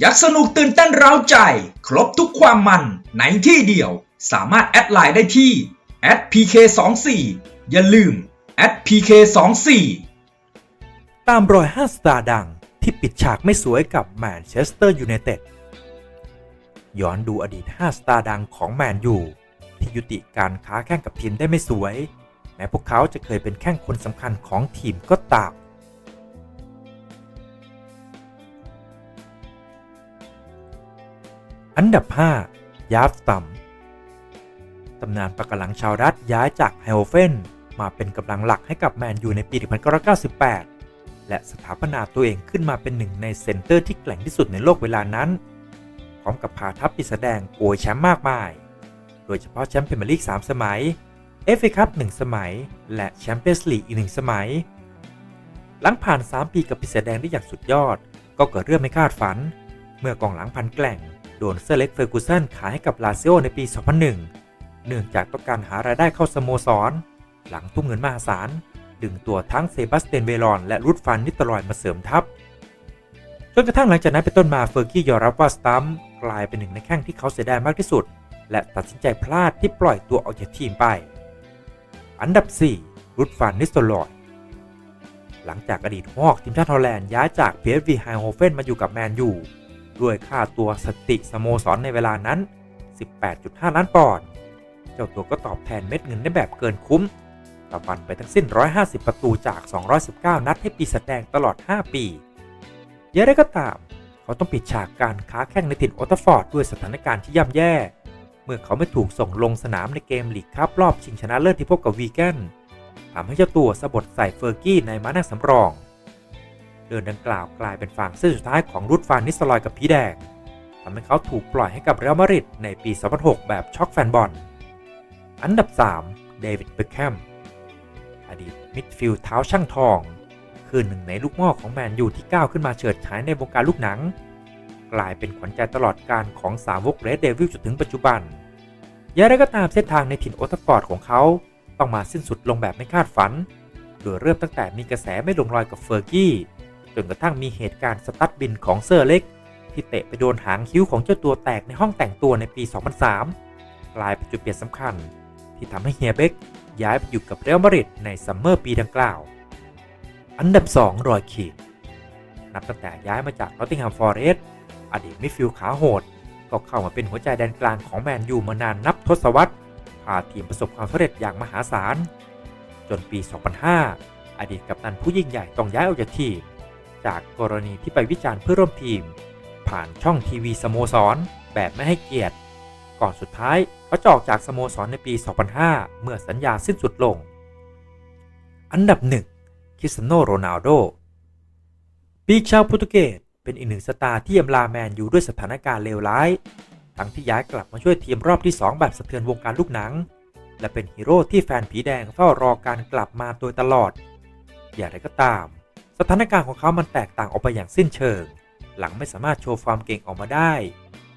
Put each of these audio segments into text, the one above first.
อยากสนุกตื่นเต้นเร้าใจ ครบทุกความมันในที่เดียว สามารถแอดไลน์ได้ที่ @pk24 อย่าลืม @pk24 ตามรอยห้าสตาร์ดังที่ปิดฉากไม่สวยกับแมนเชสเตอร์ยูไนเต็ดย้อนดูอดีต 5 สตาร์ดังของแมนยูที่ยุติการค้าแข่งกับทีมได้ไม่สวย แม้พวกเขาจะเคยเป็นแข้งคนสำคัญของทีมก็ตาม อันดับ 5 ยาฟตัมตำนานปะกลังชาวรัฐย้ายจากไฮโอเฟนมาเป็นกำลังหลักให้กับแมนยูในปี 1998 และสถาปนาตัวเองขึ้นมาเป็นหนึ่งในเซนเตอร์ที่แกร่งที่สุดในโลกเวลานั้น พร้อมกับพาทัพปีศาจแดงโกยแชมป์มากมาย โดยเฉพาะแชมป์พรีเมียร์ลีก 3 สมัย FA คัพ1สมัย และแชมเปี้ยนส์ลีกอีก 1 สมัย หลังผ่าน 3 ปีกับปีศาจแดงได้อย่างสุดยอด ก็เกิดเรื่องไม่คาดฝัน เมื่อกองหลังพันแกล่ง โดนเซอร์เล็กเฟอร์กูสันขายให้กับลาซิโอในปี 2001 เนื่องจากต้องการหารายได้เข้าสโมสร หลังทุ่มเงินมหาศาล ดึงตัวทั้งเซบาสเตียนเวลอนและรูดฟันนิตลอยมาเสริมทัพ จนกระทั่งหลังจากนั้นเป็นต้นมาเฟอร์กี้ยอมรับว่าสตัมกลายเป็นหนึ่งในแข้งที่เขาเสียดายมากที่สุด และตัดสินใจพลาดที่ปล่อยตัวออกจากทีมไป อันดับ 4รุดฟันนิสโตลอยหลังจากอดีตฮอกทีมชาติฮอลแลนด์ย้ายจาก PSV ไฮโฮเฟนมาอยู่กับแมนยู ด้วยค่าตัวสติสโมสรในเวลานั้น 18.5 ล้านปอนด์ เจ้าตัวก็ตอบแทนเม็ดเงินได้แบบเกินคุ้มตะบันไปทั้งสิ้น 150 ประตูจาก 219 นัดให้ปีศาจแดงตลอด 5 ปีอย่างไรก็ตาม เขาต้องปิดฉากการค้าแข่งในถิ่นโอตฟอร์ดด้วยสถานการณ์ที่ย่ำแย่ เมื่อเขาไม่ถูกส่งลงสนามในเกมลีกคัพรอบชิงชนะเลิศที่พบกับวีแกนทำให้เจ้าตัวสะบดใส่เฟอร์กี้ในม้านั่งสำรอง เดินดังกล่าวกลายเป็นฝั่งเส้นสุดท้ายของรุดฟานนิสลอยกับพีแดงทำให้เขาถูกปล่อยให้กับเรอัลมาดริดในปี 2006 แบบช็อกแฟนบอล อันดับ 3 เดวิดเบคแฮม อดีตมิดฟิลด์เท้าช่างทอง คือหนึ่งในลูกม้อของแมนยูที่ก้าวขึ้นมาเฉิดฉายในวงการลูกหนัง กลายเป็นขวัญใจตลอดการของสาวกเรดเดวิลจนถึงปัจจุบันอย่างไรก็ตามเส้นทางในถิ่นโอตฟอร์ดของเขาต้องมาสิ้นสุดลงแบบไม่คาดฝัน โดยเริ่มตั้งแต่มีกระแสไม่ลงรอยกับเฟอร์กี้ จนกระทั่งมีเหตุการณ์สตัดบินของเซอร์เล็ก ที่เตะไปโดนหางคิ้วของเจ้าตัวแตกในห้องแต่งตัวในปี 2003 กลายเป็นจุดเปลี่ยนสำคัญ ที่ทำให้เฮียเบกย้ายไปอยู่กับเรอัลมาดริดในซัมเมอร์ปีดังกล่าว อันดับ 2 รอยคีนนับตั้งแต่ย้ายมาจากนอตติงแฮมฟอร์เรสต์อดีตมิดฟิลด์ขาโหด ก็เข้ามาเป็นหัวใจแดนกลางของแมนยูมานานนับทศวรรษพาทีมประสบความสำเร็จอย่างมหาศาล จนปี 2005 อดีตกัปตันผู้ยิ่งใหญ่ต้องย้ายออกจากทีม จากกรณีที่ไปวิจารณ์เพื่อร่วมทีม ผ่านช่องทีวีสโมสร แบบไม่ให้เกียรติ ก่อนสุดท้ายเขาจะออกจากสโมสรในปี 2005 เมื่อสัญญาสิ้นสุดลง อันดับ1คริสตียโนโรนัลโดปีกชาวโปรตุเกสเป็นอีกหนึ่งสตาร์ที่ยำลาแมนอยู่ด้วยสถานการณ์เลวร้าย ทั้งที่ย้ายกลับมาช่วยทีมรอบที่ 2 แบบสะเทือนวงการลูกหนัง และเป็นฮีโร่ที่แฟนผีแดงเฝ้ารอการกลับมาโดยตลอด อย่างไรก็ตาม สถานการณ์ของเขามันแตกต่างออกไปอย่างสิ้นเชิง หลังไม่สามารถโชว์ความเก่งออกมาได้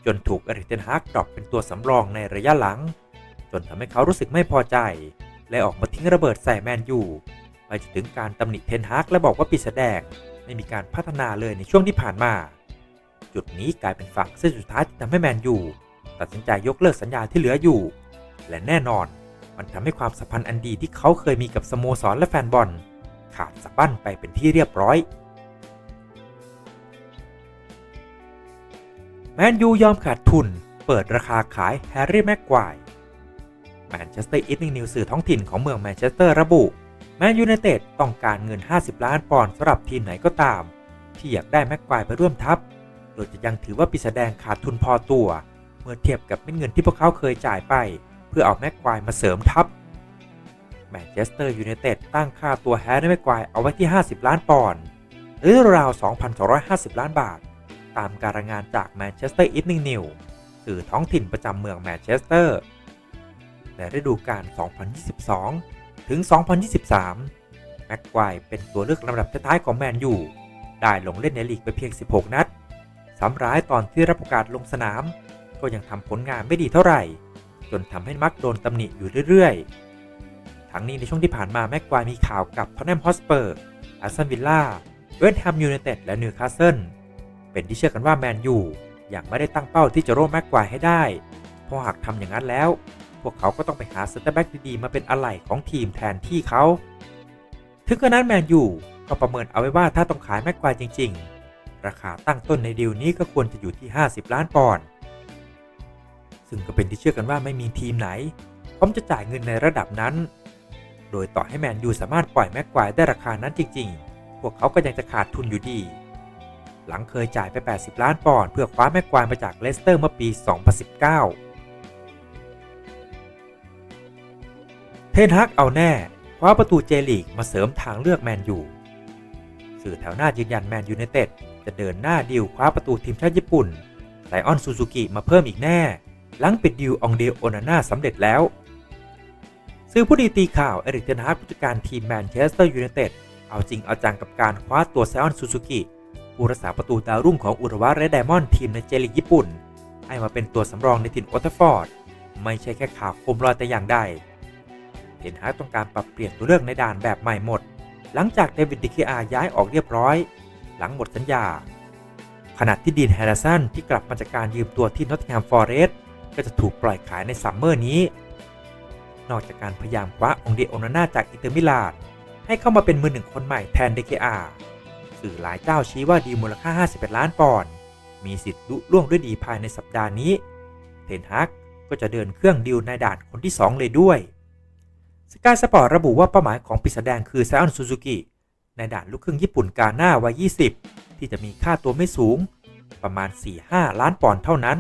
จนถูกเอริกเทนฮากดรอปเป็นตัวสำรองในระยะหลัง จนทำให้เขารู้สึกไม่พอใจและออกมาทิ้งระเบิดใส่แมนยูไปจนถึงการตำหนิเทนฮากและบอกว่าปีศาจแดงไม่มีการพัฒนาเลยในช่วงที่ผ่านมา จุดนี้กลายเป็นฝั่งเส้นสุดท้ายที่ทำให้แมนยูตัดสินใจยกเลิกสัญญาที่เหลืออยู่ และแน่นอนมันทำให้ความสัมพันธ์อันดีที่เขาเคยมีกับสโมสรและแฟนบอล ขาดสะบั้นไปเป็นที่เรียบร้อย แมนยูยอมขาดทุน เปิดราคาขายแฮร์รี่แม็กควายแมนเชสเตอร์อีฟนิ่งนิวสื่อท้องถิ่นของเมืองแมนเชสเตอร์ระบุ แมนยูไนเต็ดต้องการเงิน 50 ล้านปอนด์สำหรับทีมไหนก็ตาม ที่อยากได้แม็กควายไปร่วมทัพ โดยจะยังถือว่าปีศาจแดงขาดทุนพอตัว เมื่อเทียบกับเม็ดเงินที่พวกเขาเคยจ่ายไป เพื่อเอาแม็กควายมาเสริมทัพ มนเชสเตอร์ยูไนเต็ดตั้งค่าตัวแฮร์รี่แม็กควายเอาไว้ที่ 50 ล้านปอนด์หรือราว 2,250 ล้านบาท ตามการรายงานจากแมนเชสเตอร์อีฟนิงนิวสื่อท้องถิ่นประจำเมืองแมนเชสเตอร์ ในฤดูกาล 2022 ถึง 2023 แม็กควายเป็นตัวเลือกลำดับท้ายของแมนยูได้ลงเล่นในลีกไปเพียง 16 นัดสำร้ายตอนที่รับโอกาสลงสนาม ก็ยังทำผลงานไม่ดีเท่าไหร่ จนทำให้มักโดนตำหนิอยู่เรื่อยๆ ทั้งนี้ในช่วงที่ผ่านมาแม็กควายมีข่าวกับทอนแนมฮอสเปอร์อาร์ซันวิลล่าเวสต์แฮมยูไนเต็ดและนิวคาสเซิลเป็นที่เชื่อกันว่าแมนยูยังไม่ได้ตั้งเป้าที่จะร่วมแม็กควายให้ได้ เพราะหากทำอย่างนั้นแล้ว พวกเขาก็ต้องไปหาเซนเตอร์แบ็กดีๆมาเป็นอะไหล่ของทีมแทนที่เขา ถึงกระนั้นแมนยูก็ประเมินเอาไว้ว่าถ้าต้องขายแม็กควายจริง ๆ ราคาตั้งต้นในดีลนี้ก็ควรจะอยู่ที่ 50 ล้านปอนด์ซึ่งก็เป็นที่เชื่อกันว่าไม่มีทีมไหนพร้อมจะจ่ายเงินในระดับนั้น โดยต่อให้แมนยูสามารถปล่อยแม็กควายได้ราคานั้นจริง ๆ พวกเขาก็ยังจะขาดทุนอยู่ดี หลังเคยจ่ายไป 80 ล้านปอนด์เพื่อคว้าแม็กควายมาจากเลสเตอร์เมื่อปี 2019 เทนฮักเอาแน่คว้าประตูเจลีกมาเสริมทางเลือกแมนยูสื่อแถวหน้ายืนยันแมนยูไนเต็ดจะเดินหน้าดิวคว้าประตูทีมชาติญี่ปุ่นไซออนซูซูกิมาเพิ่มอีกแน่ หลังปิดดิวองเดโอนาน่าสำเร็จแล้ว สื่อผู้ดีตีข่าวเอริกเทนฮากผู้จัดการทีมแมนเชสเตอร์ยูไนเต็ดเอาจริงเอาจังกับการคว้าตัวไซออนซูซูกิผู้รักษาประตูดาวรุ่งของอุรวะเรดไดมอนด์ทีมในเจลีกญี่ปุ่น ให้มาเป็นตัวสำรองในถิ่นโอตเทฟอร์ด ไม่ใช่แค่ข่าวคมลอยแต่อย่างใดเทนฮากต้องการปรับเปลี่ยนตัวเลือกในด่านแบบใหม่หมด หลังจากเดวิดดิเคอาย้ายออกเรียบร้อย หลังหมดสัญญาขณะที่ดีนแฮร์ริสันที่กลับมาจากการยืมตัวที่นอตติงแฮมฟอร์เรสต์ก็จะถูกปล่อยขายในซัมเมอร์นี้ นอกจากการพยายามคว้าองเดโอนาน่าจากอินเตอร์มิลานให้เข้ามาเป็นมือหนึ่งคนใหม่แทนเดเคอาสื่อหลายเจ้าชี้ว่าดีลมูลค่า 51 ล้านปอนด์มีสิทธิ์ลุล่วงด้วยดีภายในสัปดาห์นี้เทนฮักก็จะเดินเครื่องดิวในด่านคนที่ 2 เลยด้วยสกายสปอร์ตระบุว่าเป้าหมายของปีศาจแดงคือไซออนซูซูกิในด่านลูกครึ่งญี่ปุ่นกาหน้าวัย 20 ที่จะมีค่าตัวไม่สูง ประมาณ 4-5 ล้านปอนด์เท่านั้น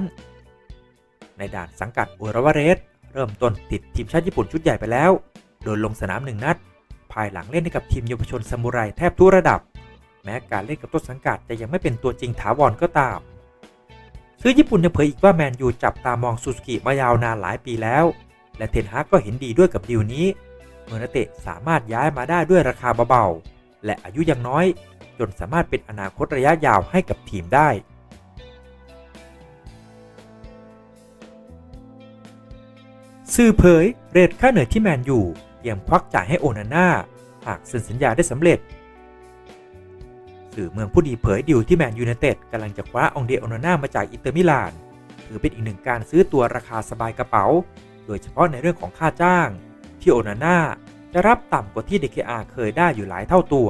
ในด่านสังกัดอุระวาเรส เริ่มต้นติดทีมชาติญี่ปุ่นชุดใหญ่ไปแล้ว โดยลงสนามหนึ่งนัด ภายหลังเล่นให้กับทีมเยาวชนซามูไรแทบทุกระดับ แม้การเล่นกับต้นสังกัดจะยังไม่เป็นตัวจริงถาวรก็ตามซื้อญี่ปุ่นยังเผยอีกว่าแมนยูจับตามองซูซูกิมายาวนานหลายปีแล้ว และเทนฮากก็เห็นดีด้วยกับดีลนี้ เมื่อนักเตะสามารถย้ายมาได้ด้วยราคาเบาๆและอายุยังน้อย จนสามารถเป็นอนาคตระยะยาวให้กับทีมได้ สื่อเผยเรทค่าเหนื่อยที่แมนยูเตรียมควักจ่ายให้โอนาน่าหากเซ็นสัญญาได้สำเร็จ สื่อเมืองผู้ดีเผยดิวที่แมนยูไนเต็ดกำลังจะคว้าองเดโอนาน่ามาจากอินเตอร์มิลาน ถือเป็นอีกหนึ่งการซื้อตัวราคาสบายกระเป๋า โดยเฉพาะในเรื่องของค่าจ้าง ที่โอนาน่าจะรับต่ำกว่าที่เดเคอาเคยได้อยู่หลายเท่าตัว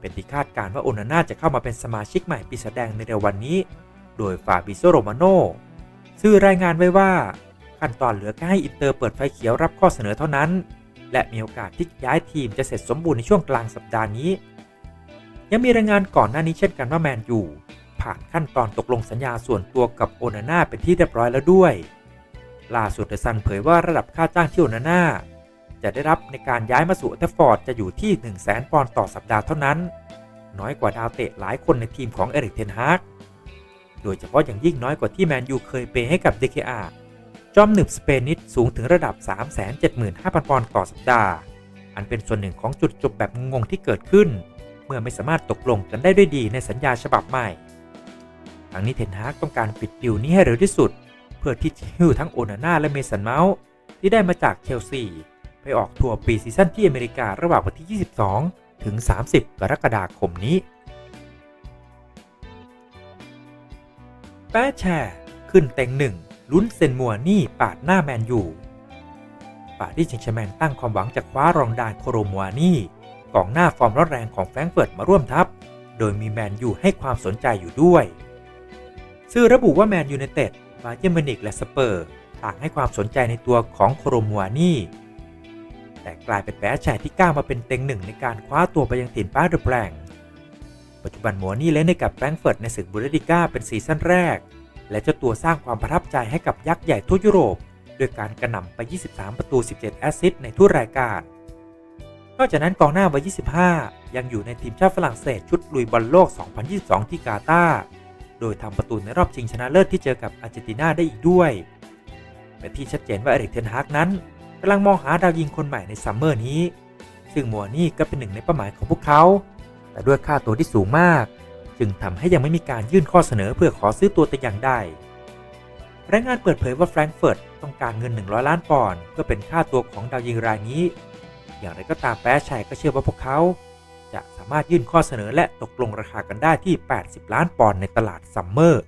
เป็นที่คาดการณ์ว่าโอนาน่าจะเข้ามาเป็นสมาชิกใหม่ปีศาจแดงในเร็ววันนี้ โดยฟาบิโซโรมาโนสื่อรายงานไว้ว่า ขั้นตอนเหลือแค่ให้อินเตอร์เปิดไฟเขียวรับข้อเสนอเท่านั้น และมีโอกาสที่ย้ายทีมจะเสร็จสมบูรณ์ในช่วงกลางสัปดาห์นี้ ยังมีรายงานก่อนหน้านี้เช่นกันว่าแมนยูผ่านขั้นตอนตกลงสัญญาส่วนตัวกับโอนาน่าเป็นที่เรียบร้อยแล้วด้วย ล่าสุดเดอซันเผยว่าระดับค่าจ้างที่โอนาน่าจะได้รับในการย้ายมาสู่อัลเทฟอร์ดจะอยู่ที่ 1 0 0 0 0แปอนด์ต่อสัปดาห์เท่านั้น น้อยกว่าดาวเตะหลายคนในทีมของเอริกเทนฮากโดยเฉพาะอย่างยิ่งน้อยกว่าที่แมนยูเคยเปย์ให้กับ DKR จอมหนึบสเปนิสสูงถึงระดับ 375,000 ปอนด์ต่อสัปดาห์ อันเป็นส่วนหนึ่งของจุดจบแบบงงๆที่เกิดขึ้น เมื่อไม่สามารถตกลงกันได้ด้วยดีในสัญญาฉบับใหม่ ทั้งนี้เทนฮากต้องการปิดดิวนี้ให้เร็วที่สุด เพื่อที่จะหิ้วทั้งโอนาน่าและเมสันเมาส์ที่ได้มาจากเชลซีไปออกทัวร์ปีซีซั่นที่อเมริการะหว่างวันที่ 22 ถึง 30 กรกฎาคมนี้แป้แชร์ขึ้นเต็งหนึ่ง ลุ้นเซนมัวนี่ปาดหน้าแมนยูปารีสแซงต์แชร์แมงตั้งความหวังจะคว้ารองดานโคโรมัวนี่กองหน้าฟอร์มร้อนแรงของแฟรงเฟิร์ตมาร่วมทัพ โดยมีแมนยูให้ความสนใจอยู่ด้วยสื่อระบุว่าแมนยูไนเต็ดบาเยร์มินิกและสเปอร์ต่างให้ความสนใจในตัวของโคโรมัวนี่แต่กลายเป็นแปะแชร์ที่ก้าวมาเป็นเต็งหนึ่งในการคว้าตัวไปยังถิ่นป้าเดอะแบงปัจจุบันมัวนี่เล่นให้กับแฟรงเฟิร์ตในศึกบูเดติก้าเป็นซีซั่นแรก และเจ้าตัวสร้างความประทับใจให้กับยักษ์ใหญ่ทั่วยุโรป โดยการกระหน่ำไป 23 ประตู 17 แอสซิสต์ในทุกรายการ นอกจากนั้นกองหน้าวัย 25 ยังอยู่ในทีมชาติฝรั่งเศสชุดลุยบอลโลก 2022 ที่กาตาร์โดยทำประตูในรอบชิงชนะเลิศที่เจอกับอาร์เจนตินาได้อีกด้วยแต่ที่ชัดเจนว่าเอริกเทนฮากนั้นกำลังมองหาดาวยิงคนใหม่ในซัมเมอร์นี้ ซึ่งมัวนี่ก็เป็นหนึ่งในเป้าหมายของพวกเขา แต่ด้วยค่าตัวที่สูงมาก จึงทำให้ยังไม่มีการยื่นข้อเสนอเพื่อขอซื้อตัวแต่อย่างใดรายงานเปิดเผยว่าแฟรงก์เฟิร์ตต้องการเงิน 100 ล้านปอนด์เพื่อเป็นค่าตัวของดาวยิงรายนี้ อย่างไรก็ตามแปะชัยก็เชื่อว่าพวกเขาจะจะสามารถยื่นข้อเสนอและตกลงราคากันได้ที่ 80 ล้านปอนด์ในตลาดซัมเมอร์